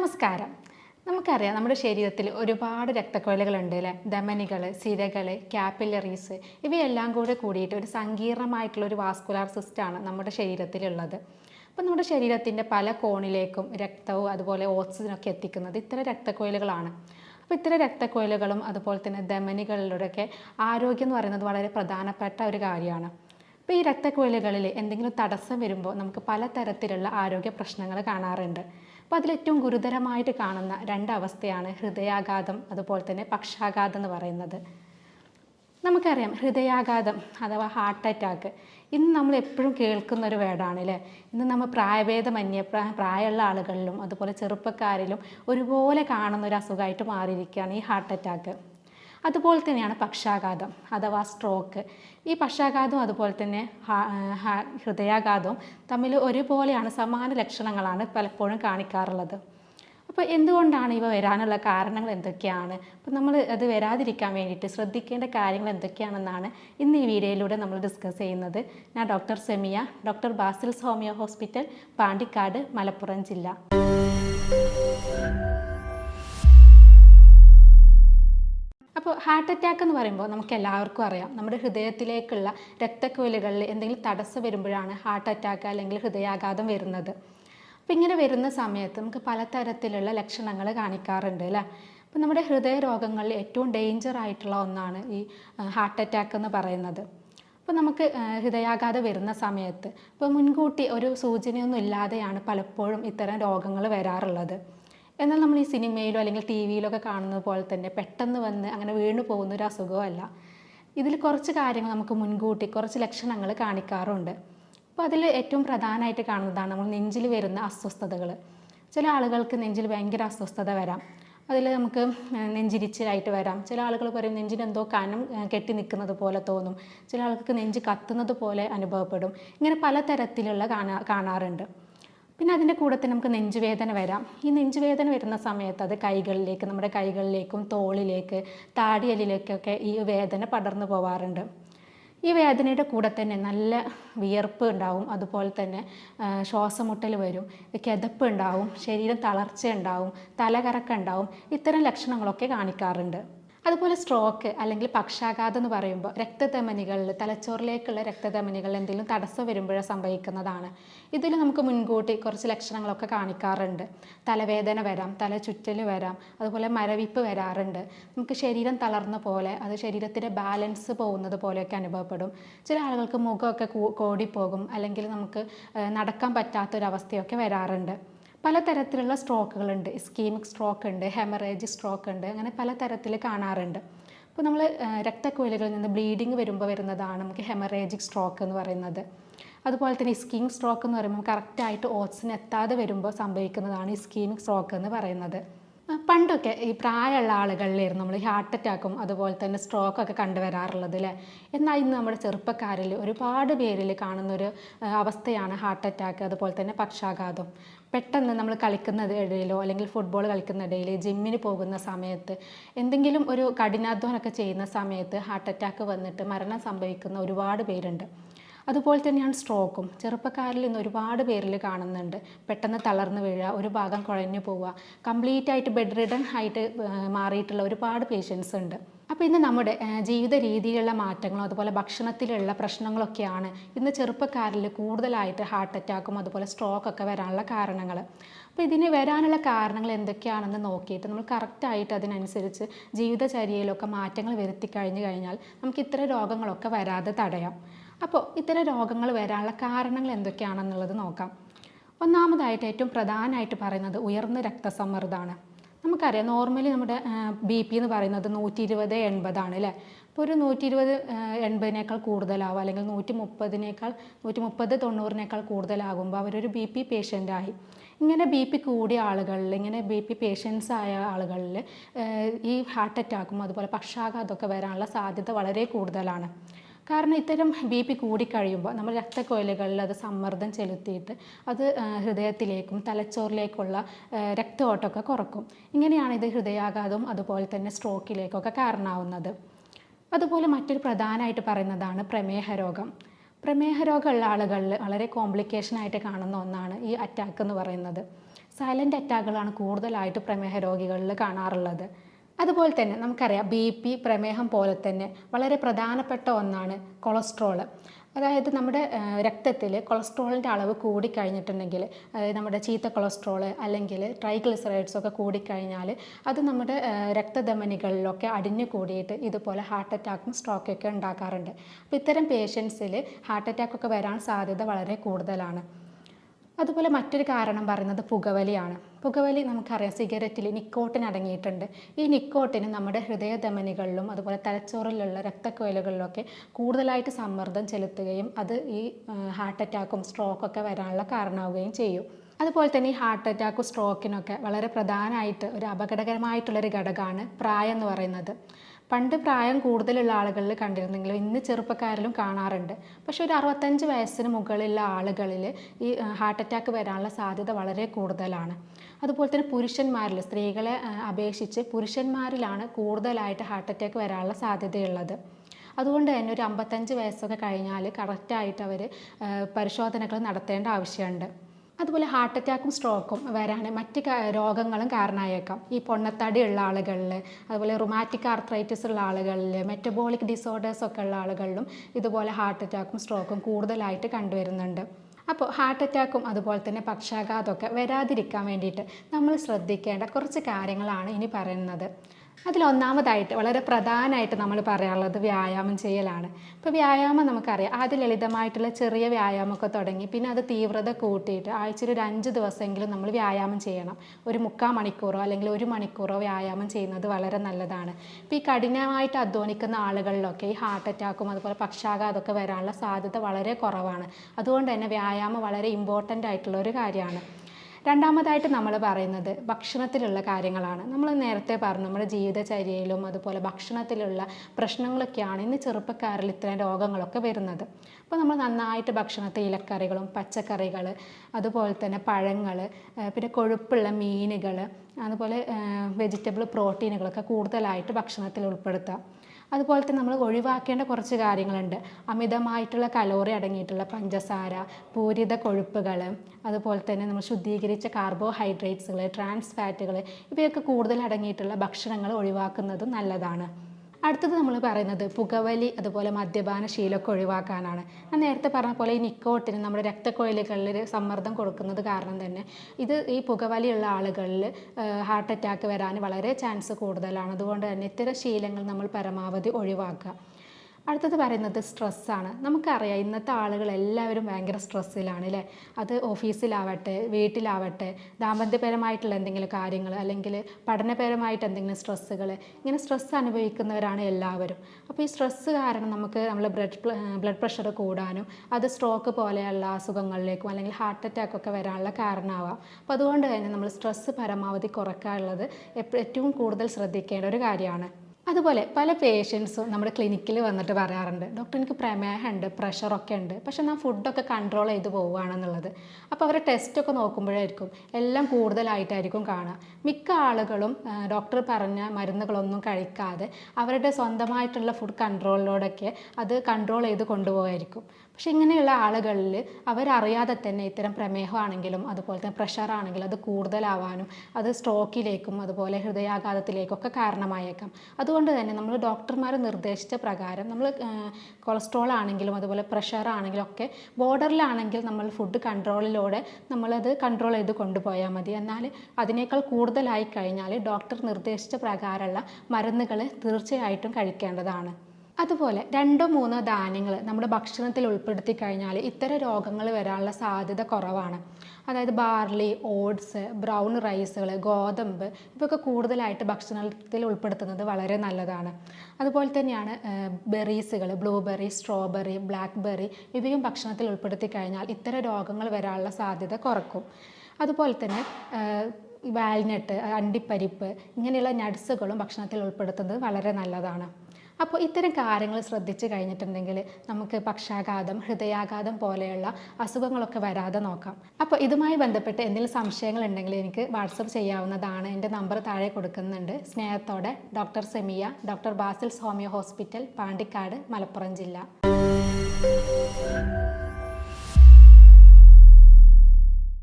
നമസ്കാരം. നമുക്കറിയാം നമ്മുടെ ശരീരത്തിൽ ഒരുപാട് രക്തക്കൊഴലുകളുണ്ട് അല്ലേ? ധമനികൾ സിരകൾ ക്യാപ്പിലറീസ് ഇവയെല്ലാം കൂടെ കൂടിയിട്ട് ഒരു സങ്കീർണമായിട്ടുള്ള ഒരു വാസ്കുലാർ സിസ്റ്റമാണ് നമ്മുടെ ശരീരത്തിലുള്ളത്. അപ്പം നമ്മുടെ ശരീരത്തിന്റെ പല കോണിലേക്കും രക്തവും അതുപോലെ ഓക്സിജനൊക്കെ എത്തിക്കുന്നത് ഇത്തരം രക്തക്കൊഴലുകളാണ്. അപ്പോൾ ഇത്തരം രക്തക്കൊഴലുകളും അതുപോലെ തന്നെ ധമനികളിലൂടെയൊക്കെ ആരോഗ്യം എന്ന് പറയുന്നത് വളരെ പ്രധാനപ്പെട്ട ഒരു കാര്യമാണ്. അപ്പോൾ ഈ രക്തക്കുഴലുകളിൽ എന്തെങ്കിലും തടസ്സം വരുമ്പോൾ നമുക്ക് പലതരത്തിലുള്ള ആരോഗ്യ പ്രശ്നങ്ങൾ കാണാറുണ്ട്. അപ്പോൾ അതിലേറ്റവും ഗുരുതരമായിട്ട് കാണുന്ന രണ്ടവസ്ഥയാണ് ഹൃദയാഘാതം അതുപോലെ തന്നെ പക്ഷാഘാതം എന്ന് പറയുന്നത്. നമുക്കറിയാം ഹൃദയാഘാതം അഥവാ ഹാർട്ട് അറ്റാക്ക് ഇന്ന് നമ്മൾ എപ്പോഴും കേൾക്കുന്ന ഒരു വേർഡാണ് അല്ലേ? ഇന്ന് നമ്മൾ പ്രായഭേദമന്യ പ്രാ- പ്രായമുള്ള ആളുകളിലും അതുപോലെ ചെറുപ്പക്കാരിലും ഒരുപോലെ കാണുന്ന ഒരു അസുഖമായിട്ട് മാറിയിരിക്കുകയാണ് ഈ ഹാർട്ട് അറ്റാക്ക് അതുപോലെ തന്നെയാണ് പക്ഷാഘാതം അഥവാ സ്ട്രോക്ക് ഈ പക്ഷാഘാതവും അതുപോലെ തന്നെ ഹൃദയാഘാതവും തമ്മിൽ ഒരുപോലെയാണ് സമാന ലക്ഷണങ്ങളാണ് പലപ്പോഴും കാണിക്കാറുള്ളത്. അപ്പോൾ എന്തുകൊണ്ടാണ് ഇവ വരാനുള്ള കാരണങ്ങൾ എന്തൊക്കെയാണ്? അപ്പോൾ നമ്മൾ അത് വരാതിരിക്കാൻ വേണ്ടിയിട്ട് ശ്രദ്ധിക്കേണ്ട കാര്യങ്ങൾ എന്തൊക്കെയാണെന്നാണ് ഇന്ന് ഈ വീഡിയോയിലൂടെ നമ്മൾ ഡിസ്കസ് ചെയ്യുന്നത്. ഞാൻ doctor Semiya doctor Basil's homeo hospital Pandikkad Malappuram ജില്ല. ഹാർട്ട് അറ്റാക്ക് എന്ന് പറയുമ്പോൾ നമുക്ക് എല്ലാവർക്കും അറിയാം. നമ്മുടെ ഹൃദയത്തിലേക്കുള്ള രക്തക്കുഴലുകളിൽ എന്തെങ്കിലും തടസ്സം വരുമ്പോഴാണ് ഹാർട്ട് അറ്റാക്ക് അല്ലെങ്കിൽ ഹൃദയാഘാതം വരുന്നത്. അപ്പോൾ ഇങ്ങനെ വരുന്ന സമയത്ത് നമുക്ക് പലതരത്തിലുള്ള ലക്ഷണങ്ങൾ കാണിക്കാറുണ്ട് അല്ലേ? അപ്പോൾ നമ്മുടെ ഹൃദയ രോഗങ്ങളിൽ ഏറ്റവും ഡേഞ്ചർ ആയിട്ടുള്ള ഒന്നാണ് ഈ ഹാർട്ട് അറ്റാക്ക് എന്ന് പറയുന്നത്. അപ്പോൾ നമുക്ക് ഹൃദയാഘാതം വരുന്ന സമയത്ത് ഇപ്പോൾ മുൻകൂട്ടി ഒരു സൂചനയൊന്നും ഇല്ലാതെയാണ് പലപ്പോഴും ഇത്തരം രോഗങ്ങൾ വരാറുള്ളത്. എന്നാൽ നമ്മൾ ഈ സിനിമയിലോ അല്ലെങ്കിൽ ടി വിയിലൊക്കെ കാണുന്നത് പോലെ തന്നെ പെട്ടെന്ന് വന്ന് അങ്ങനെ വീണു പോകുന്ന ഒരു അസുഖമല്ല ഇതിൽ കുറച്ച് കാര്യങ്ങൾ നമുക്ക് മുൻകൂട്ടി കുറച്ച് ലക്ഷണങ്ങൾ കാണിക്കാറുണ്ട്. അപ്പോൾ അതിൽ ഏറ്റവും പ്രധാനമായിട്ട് കാണുന്നതാണ് നമ്മൾ നെഞ്ചിൽ വരുന്ന അസ്വസ്ഥതകൾ. ചില ആളുകൾക്ക് നെഞ്ചിൽ ഭയങ്കര അസ്വസ്ഥത വരാം. അതിൽ നമുക്ക് നെഞ്ചിരിച്ചിലായിട്ട് വരാം. ചില ആളുകൾ പറയും നെഞ്ചിന് എന്തോ കനം കെട്ടി നിൽക്കുന്നത് പോലെ തോന്നും. ചില ആൾക്ക് നെഞ്ച് കത്തുന്നത് പോലെ അനുഭവപ്പെടും. ഇങ്ങനെ പലതരത്തിലുള്ള കാണാ കാണാറുണ്ട്. പിന്നെ അതിന്റെ കൂടെ തന്നെ നമുക്ക് നെഞ്ചുവേദന വരാം. ഈ നെഞ്ചുവേദന വരുന്ന സമയത്ത് അത് കൈകളിലേക്ക് നമ്മുടെ കൈകളിലേക്കും തോളിലേക്ക് താടിയലിലേക്കൊക്കെ ഈ വേദന പടർന്നു പോവാറുണ്ട്. ഈ വേദനയുടെ കൂടെ തന്നെ നല്ല വിയർപ്പ് ഉണ്ടാവും. അതുപോലെ തന്നെ ശ്വാസമുട്ടൽ വരും. കിതപ്പ് ഉണ്ടാവും. ശരീരം തളർച്ച ഉണ്ടാവും. തലകറക്കം ഉണ്ടാവും. ഇത്തരം ലക്ഷണങ്ങളൊക്കെ കാണിക്കാറുണ്ട്. അതുപോലെ സ്ട്രോക്ക് അല്ലെങ്കിൽ പക്ഷാഘാതം എന്ന് പറയുമ്പോൾ രക്തധമനികളിൽ തലച്ചോറിലേക്കുള്ള രക്തധമനികളിൽ എന്തെങ്കിലും തടസ്സം വരുമ്പോഴേ സംഭവിക്കുന്നതാണ്. ഇതിൽ നമുക്ക് മുൻകൂട്ടി കുറച്ച് ലക്ഷണങ്ങളൊക്കെ കാണിക്കാറുണ്ട്. തലവേദന വരാം തല ചുറ്റൽ വരാം അതുപോലെ മരവിപ്പ് വരാറുണ്ട്. നമുക്ക് ശരീരം തളർന്ന പോലെ അത് ശരീരത്തിന്റെ ബാലൻസ് പോകുന്നത് പോലെയൊക്കെ അനുഭവപ്പെടും. ചില ആളുകൾക്ക് മുഖമൊക്കെ കോടിപ്പോകും അല്ലെങ്കിൽ നമുക്ക് നടക്കാൻ പറ്റാത്തൊരവസ്ഥയൊക്കെ വരാറുണ്ട്. പലതരത്തിലുള്ള സ്ട്രോക്കുകളുണ്ട്. ഇസ്കീമിക് സ്ട്രോക്ക് ഉണ്ട് ഹെമറേജ് സ്ട്രോക്ക് ഉണ്ട് അങ്ങനെ പലതരത്തിൽ കാണാറുണ്ട്. അപ്പോൾ നമ്മൾ രക്തക്കുഴലുകളിൽ നിന്ന് ബ്ലീഡിങ് വരുമ്പോൾ വരുന്നതാണ് നമുക്ക് ഹെമറേജിക് സ്ട്രോക്ക് എന്ന് പറയുന്നത്. അതുപോലെ തന്നെ ഇസ്കീമിക് സ്ട്രോക്ക് എന്ന് പറയുമ്പോൾ കറക്റ്റായിട്ട് ഓക്സിജൻ എത്താതെ വരുമ്പോൾ സംഭവിക്കുന്നതാണ് ഇസ്കീമിക് സ്ട്രോക്ക് എന്ന് പറയുന്നത്. പണ്ടൊക്കെ ഈ പ്രായമുള്ള ആളുകളിലായിരുന്നു നമ്മൾ ഹാർട്ട് അറ്റാക്കും അതുപോലെ തന്നെ സ്ട്രോക്കൊക്കെ കണ്ടുവരാറുള്ളത് അല്ലേ എന്നാൽ ഇന്ന് നമ്മുടെ ചെറുപ്പക്കാരിൽ ഒരുപാട് പേരിൽ കാണുന്നൊരു അവസ്ഥയാണ് ഹാർട്ട് അറ്റാക്ക് അതുപോലെ തന്നെ പക്ഷാഘാതം. പെട്ടെന്ന് നമ്മൾ കളിക്കുന്നത് ഇടയിലോ അല്ലെങ്കിൽ ഫുട്ബോൾ കളിക്കുന്ന ഇടയിൽ ജിമ്മിന് പോകുന്ന സമയത്ത് എന്തെങ്കിലും ഒരു കഠിനാധ്വാനമൊക്കെ ചെയ്യുന്ന സമയത്ത് ഹാർട്ട് അറ്റാക്ക് വന്നിട്ട് മരണം സംഭവിക്കുന്ന ഒരുപാട് പേരുണ്ട്. അതുപോലെ തന്നെയാണ് സ്ട്രോക്കും ചെറുപ്പക്കാരിൽ നിന്ന് ഒരുപാട് പേരിൽ കാണുന്നുണ്ട്. പെട്ടെന്ന് തളർന്നു വീഴുക ഒരു ഭാഗം കുഴഞ്ഞു പോവുക കംപ്ലീറ്റ് ആയിട്ട് ബെഡ് റിഡൺ ആയിട്ട് മാറിയിട്ടുള്ള ഒരുപാട് പേഷ്യൻസ് ഉണ്ട്. അപ്പോൾ ഇന്ന് നമ്മുടെ ജീവിത രീതിയിലുള്ള മാറ്റങ്ങളും അതുപോലെ ഭക്ഷണത്തിലുള്ള പ്രശ്നങ്ങളൊക്കെയാണ് ഇന്ന് ചെറുപ്പക്കാരിൽ കൂടുതലായിട്ട് ഹാർട്ട് അറ്റാക്കും അതുപോലെ സ്ട്രോക്കൊക്കെ വരാനുള്ള കാരണങ്ങൾ അപ്പോൾ ഇതിന് വരാനുള്ള കാരണങ്ങൾ എന്തൊക്കെയാണെന്ന് നോക്കിയിട്ട് നമ്മൾ കറക്റ്റായിട്ട് അതിനനുസരിച്ച് ജീവിതചര്യയിലൊക്കെ മാറ്റങ്ങൾ വരുത്തി കഴിഞ്ഞു കഴിഞ്ഞാൽ നമുക്ക് ഇത്തരം രോഗങ്ങളൊക്കെ വരാതെ തടയാം. അപ്പോൾ ഇത്തരം രോഗങ്ങൾ വരാനുള്ള കാരണങ്ങൾ എന്തൊക്കെയാണെന്നുള്ളത് നോക്കാം. ഒന്നാമതായിട്ട് ഏറ്റവും പ്രധാനമായിട്ട് പറയുന്നത് ഉയർന്ന രക്തസമ്മർദ്ദമാണ്. നമുക്കറിയാം നോർമലി നമ്മുടെ ബി പി എന്ന് പറയുന്നത് നൂറ്റി ഇരുപത് എൺപതാണ് അല്ലേ? അപ്പോൾ ഒരു നൂറ്റി ഇരുപത് എൺപതിനേക്കാൾ കൂടുതലാവുക അല്ലെങ്കിൽ നൂറ്റി മുപ്പതിനേക്കാൾ നൂറ്റി മുപ്പത് തൊണ്ണൂറിനേക്കാൾ കൂടുതലാകുമ്പോൾ അവരൊരു ബി പി പേഷ്യന്റായി ഇങ്ങനെ ബി പി കൂടിയ ആളുകളിൽ ഇങ്ങനെ ബി പി പേഷ്യൻസ് ആയ ആളുകളിൽ ഈ ഹാർട്ട് അറ്റാക്കും അതുപോലെ പക്ഷാഘാതമൊക്കെ വരാനുള്ള സാധ്യത വളരെ കൂടുതലാണ്. കാരണം ഇത്തരം ബി പി കൂടിക്കഴിയുമ്പോൾ നമ്മൾ രക്തക്കൊഴലുകളിൽ അത് സമ്മർദ്ദം ചെലുത്തിയിട്ട് അത് ഹൃദയത്തിലേക്കും തലച്ചോറിലേക്കുള്ള രക്തയോട്ടമൊക്കെ കുറക്കും. ഇങ്ങനെയാണ് ഇത് ഹൃദയാഘാതവും അതുപോലെ തന്നെ സ്ട്രോക്കിലേക്കൊക്കെ കാരണമാവുന്നത്. അതുപോലെ മറ്റൊരു പ്രധാനമായിട്ട് പറയുന്നതാണ് പ്രമേഹ രോഗം. പ്രമേഹ രോഗമുള്ള ആളുകളിൽ വളരെ കോംപ്ലിക്കേഷൻ ആയിട്ട് കാണുന്ന ഒന്നാണ് ഈ അറ്റാക്ക് എന്ന് പറയുന്നത്. സൈലന്റ് അറ്റാക്കുകളാണ് കൂടുതലായിട്ട് പ്രമേഹ രോഗികളിൽ കാണാറുള്ളത്. അതുപോലെ തന്നെ നമുക്കറിയാം ബി പി പ്രമേഹം പോലെ തന്നെ വളരെ പ്രധാനപ്പെട്ട ഒന്നാണ് കൊളസ്ട്രോൾ. അതായത് നമ്മുടെ രക്തത്തിൽ കൊളസ്ട്രോളിന്റെ അളവ് കൂടിക്കഴിഞ്ഞിട്ടുണ്ടെങ്കിൽ അതായത് നമ്മുടെ ചീത്ത കൊളസ്ട്രോൾ അല്ലെങ്കിൽ ട്രൈഗ്ലിസറൈഡ്സ് ഒക്കെ കൂടിക്കഴിഞ്ഞാൽ അത് നമ്മുടെ രക്തധമനികളിലൊക്കെ അടിഞ്ഞു കൂടിയിട്ട് ഇതുപോലെ ഹാർട്ട് അറ്റാക്കും സ്ട്രോക്കൊക്കെ ഉണ്ടാക്കാറുണ്ട്. അപ്പോൾ ഇത്തരം പേഷ്യൻസിൽ ഹാർട്ട് അറ്റാക്കൊക്കെ വരാൻ സാധ്യത വളരെ കൂടുതലാണ്. അതുപോലെ മറ്റൊരു കാരണം പറയുന്നത് പുകവലിയാണ്. പുകവലി നമുക്കറിയാം സിഗരറ്റിൽ നിക്കോട്ടിൻ അടങ്ങിയിട്ടുണ്ട്. ഈ നിക്കോട്ടിന് നമ്മുടെ ഹൃദയധമനികളിലും അതുപോലെ തലച്ചോറിലുള്ള രക്തക്കുഴലുകളിലൊക്കെ കൂടുതലായിട്ട് സമ്മർദ്ദം ചെലുത്തുകയും അത് ഈ ഹാർട്ട് അറ്റാക്കും സ്ട്രോക്കൊക്കെ വരാനുള്ള കാരണമാവുകയും ചെയ്യും. അതുപോലെ തന്നെ ഈ ഹാർട്ട് അറ്റാക്കും സ്ട്രോക്കിനൊക്കെ വളരെ പ്രധാനമായിട്ട് ഒരു അപകടകരമായിട്ടുള്ളൊരു ഘടകമാണ് പ്രായം എന്ന് പറയുന്നത്. പണ്ട് പ്രായം കൂടുതലുള്ള ആളുകളിൽ കണ്ടിരുന്നെങ്കിലും ഇന്ന് ചെറുപ്പക്കാരിലും കാണാറുണ്ട്. പക്ഷേ ഒരു അറുപത്തഞ്ച് വയസ്സിന് മുകളിലുള്ള ആളുകളിൽ ഈ ഹാർട്ട് അറ്റാക്ക് വരാനുള്ള സാധ്യത വളരെ കൂടുതലാണ്. അതുപോലെ തന്നെ പുരുഷന്മാരിൽ സ്ത്രീകളെ അപേക്ഷിച്ച് പുരുഷന്മാരിലാണ് കൂടുതലായിട്ട് ഹാർട്ട് അറ്റാക്ക് വരാനുള്ള സാധ്യതയുള്ളത്. അതുകൊണ്ട് തന്നെ ഒരു അമ്പത്തഞ്ച് വയസ്സൊക്കെ കഴിഞ്ഞാൽ കറക്റ്റായിട്ട് അവർ പരിശോധനകൾ നടത്തേണ്ട ആവശ്യമുണ്ട്. അതുപോലെ ഹാർട്ട് അറ്റാക്കും സ്ട്രോക്കും വരാൻ മറ്റ് രോഗങ്ങളും കാരണമായേക്കാം. ഈ പൊണ്ണത്തടി ഉള്ള ആളുകളിൽ അതുപോലെ റുമാറ്റിക് ആർത്രൈറ്റിസ് ഉള്ള ആളുകളിൽ മെറ്റബോളിക് ഡിസോർഡേഴ്സ് ഒക്കെ ഉള്ള ആളുകളിലും ഇതുപോലെ ഹാർട്ട് അറ്റാക്കും സ്ട്രോക്കും കൂടുതലായിട്ട് കണ്ടുവരുന്നുണ്ട്. അപ്പോൾ ഹാർട്ട് അറ്റാക്കും അതുപോലെ തന്നെ പക്ഷാഘാതമൊക്കെ വരാതിരിക്കാൻ വേണ്ടിയിട്ട് നമ്മൾ ശ്രദ്ധിക്കേണ്ട കുറച്ച് കാര്യങ്ങളാണ് ഇനി പറയുന്നത്. അതിലൊന്നാമതായിട്ട് വളരെ പ്രധാനമായിട്ട് നമ്മൾ പറയാനുള്ളത് വ്യായാമം ചെയ്യലാണ്. ഇപ്പോൾ വ്യായാമം നമുക്കറിയാം. ആദ്യം ലളിതമായിട്ടുള്ള ചെറിയ വ്യായാമമൊക്കെ തുടങ്ങി പിന്നെ അത് തീവ്രത കൂട്ടിയിട്ട് ആഴ്ചയിൽ ഒരു അഞ്ച് ദിവസമെങ്കിലും നമ്മൾ വ്യായാമം ചെയ്യണം. ഒരു മുക്കാൽ മണിക്കൂറോ അല്ലെങ്കിൽ ഒരു മണിക്കൂറോ വ്യായാമം ചെയ്യുന്നത് വളരെ നല്ലതാണ്. ഇപ്പോൾ ഈ കഠിനമായിട്ട് അധ്വാനിക്കുന്ന ആളുകളിലൊക്കെ ഈ ഹാർട്ട് അറ്റാക്കും അതുപോലെ പക്ഷാഘാതമൊക്കെ വരാനുള്ള സാധ്യത വളരെ കുറവാണ്. അതുകൊണ്ട് തന്നെ വ്യായാമം വളരെ ഇമ്പോർട്ടന്റ് ആയിട്ടുള്ള ഒരു കാര്യമാണ്. രണ്ടാമതായിട്ട് നമ്മൾ പറയുന്നത് ഭക്ഷണത്തിലുള്ള കാര്യങ്ങളാണ്. നമ്മൾ നേരത്തെ പറഞ്ഞു നമ്മുടെ ജീവിതചര്യയിലും അതുപോലെ ഭക്ഷണത്തിലുള്ള പ്രശ്നങ്ങളൊക്കെയാണ് ഇന്ന് ചെറുപ്പക്കാരിൽ ഇത്തരം രോഗങ്ങളൊക്കെ വരുന്നത്. അപ്പോൾ നമ്മൾ നന്നായിട്ട് ഭക്ഷണത്തെ ഇലക്കറികളും പച്ചക്കറികൾ അതുപോലെ തന്നെ പഴങ്ങൾ പിന്നെ കൊഴുപ്പുള്ള മീനുകൾ അതുപോലെ വെജിറ്റബിൾ പ്രോട്ടീനുകളൊക്കെ കൂടുതലായിട്ട് ഭക്ഷണത്തിൽ ഉൾപ്പെടുത്താം. അതുപോലെ തന്നെ നമ്മൾ ഒഴിവാക്കേണ്ട കുറച്ച് കാര്യങ്ങളുണ്ട്. അമിതമായിട്ടുള്ള കലോറി അടങ്ങിയിട്ടുള്ള പഞ്ചസാര പൂരിത കൊഴുപ്പുകൾ അതുപോലെ തന്നെ നമ്മൾ ശുദ്ധീകരിച്ച കാർബോഹൈഡ്രേറ്റ്സുകൾ ട്രാൻസ് ഫാറ്റുകൾ ഇവയൊക്കെ കൂടുതൽ അടങ്ങിയിട്ടുള്ള ഭക്ഷണങ്ങൾ ഒഴിവാക്കുന്നതും നല്ലതാണ്. അടുത്തത് നമ്മൾ പറയുന്നത് പുകവലി അതുപോലെ മദ്യപാന ശീലമൊക്കെ ഒഴിവാക്കാനാണ്. ഞാൻ നേരത്തെ പറഞ്ഞ പോലെ ഈ നിക്കോട്ടിന് നമ്മുടെ രക്തക്കൊഴലുകളിൽ സമ്മർദ്ദം കൊടുക്കുന്നത് കാരണം തന്നെ ഇത് ഈ പുകവലിയുള്ള ആളുകളിൽ ഹാർട്ട് അറ്റാക്ക് വരാൻ വളരെ ചാൻസ് കൂടുതലാണ്. അതുകൊണ്ട് തന്നെ ഇത്തരം ശീലങ്ങൾ നമ്മൾ പരമാവധി ഒഴിവാക്കുക. അടുത്തത് പറയുന്നത് സ്ട്രെസ്സാണ് നമുക്കറിയാം ഇന്നത്തെ ആളുകൾ എല്ലാവരും ഭയങ്കര സ്ട്രെസ്സിലാണ് അല്ലേ അത് ഓഫീസിലാവട്ടെ വീട്ടിലാവട്ടെ ദാമ്പത്യപരമായിട്ടുള്ള എന്തെങ്കിലും കാര്യങ്ങൾ അല്ലെങ്കിൽ പഠനപരമായിട്ട് എന്തെങ്കിലും സ്ട്രെസ്സുകൾ ഇങ്ങനെ സ്ട്രെസ്സ് അനുഭവിക്കുന്നവരാണ് എല്ലാവരും. അപ്പോൾ ഈ സ്ട്രെസ്സ് കാരണം നമുക്ക് നമ്മൾ ബ്ലഡ് ബ്ലഡ് പ്രഷർ കൂടാനും അത് സ്ട്രോക്ക് പോലെയുള്ള അസുഖങ്ങളിലേക്കും അല്ലെങ്കിൽ ഹാർട്ട് അറ്റാക്ക് ഒക്കെ വരാനുള്ള കാരണമാവാം. അപ്പോൾ അതുകൊണ്ട് തന്നെ നമ്മൾ സ്ട്രെസ്സ് പരമാവധി കുറയ്ക്കാനുള്ളത് ഏറ്റവും കൂടുതൽ ശ്രദ്ധിക്കേണ്ട ഒരു കാര്യമാണ്. അതുപോലെ പല പേഷ്യൻസും നമ്മുടെ ക്ലിനിക്കിൽ വന്നിട്ട് പറയാറുണ്ട് ഡോക്ടർ എനിക്ക് പ്രമേഹമുണ്ട് പ്രഷറൊക്കെ ഉണ്ട്. പക്ഷെ ഞാൻ ഫുഡൊക്കെ കൺട്രോൾ ചെയ്ത് പോവുകയാണെന്നുള്ളത്. അപ്പോൾ അവരെ ടെസ്റ്റൊക്കെ നോക്കുമ്പോഴായിരിക്കും എല്ലാം കൂടുതലായിട്ടായിരിക്കും കാണുക. മിക്ക ആളുകളും ഡോക്ടർ പറഞ്ഞ മരുന്നുകളൊന്നും കഴിക്കാതെ അവരുടെ സ്വന്തമായിട്ടുള്ള ഫുഡ് കൺട്രോളിലൂടെയൊക്കെ അത് കൺട്രോൾ ചെയ്ത് കൊണ്ടുപോകായിരിക്കും. പക്ഷെ ഇങ്ങനെയുള്ള ആളുകളിൽ അവരറിയാതെ തന്നെ ഇത്തരം പ്രമേഹമാണെങ്കിലും അതുപോലെ തന്നെ പ്രഷറാണെങ്കിലും അത് കൂടുതലാവാനും അത് സ്ട്രോക്കിലേക്കും അതുപോലെ ഹൃദയാഘാതത്തിലേക്കും ഒക്കെ കാരണമായേക്കാം. അതുകൊണ്ട് തന്നെ നമ്മൾ ഡോക്ടർമാർ നിർദ്ദേശിച്ച പ്രകാരം നമ്മൾ കൊളസ്ട്രോൾ ആണെങ്കിലും അതുപോലെ പ്രഷർ ആണെങ്കിലും ഒക്കെ ബോർഡറിലാണെങ്കിൽ നമ്മൾ ഫുഡ് കൺട്രോളിലൂടെ നമ്മളത് കൺട്രോൾ ചെയ്ത് കൊണ്ടുപോയാൽ മതി. എന്നാൽ അതിനേക്കാൾ കൂടുതലായി കഴിഞ്ഞാൽ ഡോക്ടർ നിർദ്ദേശിച്ച പ്രകാരമുള്ള മരുന്നുകൾ തീർച്ചയായിട്ടും കഴിക്കേണ്ടതാണ്. അതുപോലെ രണ്ടോ മൂന്നോ ധാന്യങ്ങൾ നമ്മുടെ ഭക്ഷണത്തിൽ ഉൾപ്പെടുത്തി കഴിഞ്ഞാൽ ഇത്തരം രോഗങ്ങൾ വരാനുള്ള സാധ്യത കുറവാണ്. അതായത് ബാർലി ഓട്സ് ബ്രൗൺ റൈസുകൾ ഗോതമ്പ് ഇവയൊക്കെ കൂടുതലായിട്ട് ഭക്ഷണത്തിൽ ഉൾപ്പെടുത്തുന്നത് വളരെ നല്ലതാണ്. അതുപോലെ തന്നെയാണ് ബെറീസുകൾ ബ്ലൂബെറി സ്ട്രോബെറി ബ്ലാക്ക്ബെറി ഇവയും ഭക്ഷണത്തിൽ ഉൾപ്പെടുത്തി കഴിഞ്ഞാൽ ഇത്തരം രോഗങ്ങൾ വരാനുള്ള സാധ്യത കുറക്കും. അതുപോലെ തന്നെ വാൽനട്ട് അണ്ടിപ്പരിപ്പ് ഇങ്ങനെയുള്ള നട്ട്സുകളും ഭക്ഷണത്തിൽ ഉൾപ്പെടുത്തുന്നത് വളരെ നല്ലതാണ്. അപ്പോൾ ഇത്തരം കാര്യങ്ങൾ ശ്രദ്ധിച്ചു കഴിഞ്ഞിട്ടുണ്ടെങ്കിൽ നമുക്ക് പക്ഷാഘാതം ഹൃദയാഘാതം പോലെയുള്ള അസുഖങ്ങളൊക്കെ വരാതെ നോക്കാം. അപ്പോൾ ഇതുമായി ബന്ധപ്പെട്ട് എന്തെങ്കിലും സംശയങ്ങൾ ഉണ്ടെങ്കിൽ എനിക്ക് വാട്സപ്പ് ചെയ്യാവുന്നതാണ്. എന്റെ നമ്പർ താഴെ കൊടുക്കുന്നുണ്ട്. സ്നേഹത്തോടെ doctor Semiya doctor Basil's homeo hospital Pandikkad Malappuram ജില്ല.